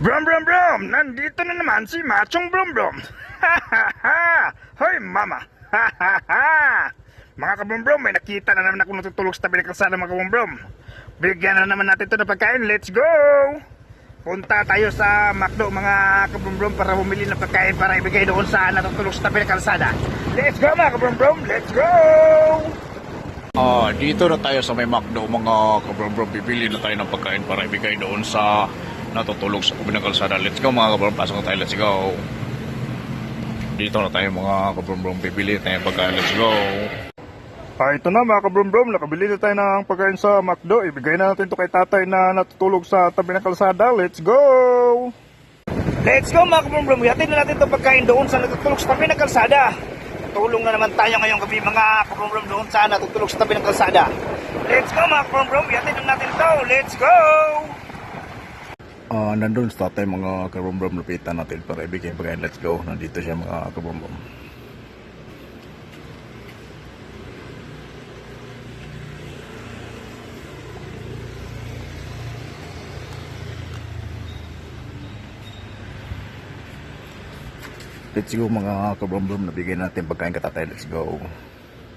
Brum brum brum! Nandito na naman si Machong Brum Brum! Ha ha ha! Hoy mama! Ha ha ha! Mga kabrum brum, may nakita na naman ako natutulog sa tabi ng kalsada mga kabrum brum. Bigyan na naman natin ito ng pagkain. Let's go! Punta tayo sa McDo mga kabrum brum para bumili ng pagkain para ibigay doon sa natutulog sa tabi ng kalsada. Let's go mga kabrum brum! Let's go! Ah, dito na tayo sa may McDo mga kabro-bro. Bibili na tayo ng pagkain para ibigay doon sa natutulog sa kubi ng kalsada. Let's go mga kabro. Pasok na tayo. Let's go. Dito na tayo mga kabro-bro. Bibili tayo ng pagkain. Let's go. Ah, ito na mga kabrum-brum, nakabili na tayo ng pagkain sa McDo. Ibigay na natin ito kay tatay na natutulog sa tabi ng kalsada. Let's go! Let's go mga kabrum-brum, yatin na natin itong pagkain doon sa natutulog sa tabi ng kalsada. Tulong na naman tayo ngayong gabi mga kabrum-brum doon sa natutulog sa tabi ng kalsada. Let's go mga kabrum-brum, yatin na natin ito. Let's go! Ah, nandun sa tatay mga kabro-bro. Lapitan natin para ibigay pagkain. Let's go. Nandito siya mga kabro-bro. Let's go mga kabro-bro. Nabigay natin pagkain ka tatay. Let's go.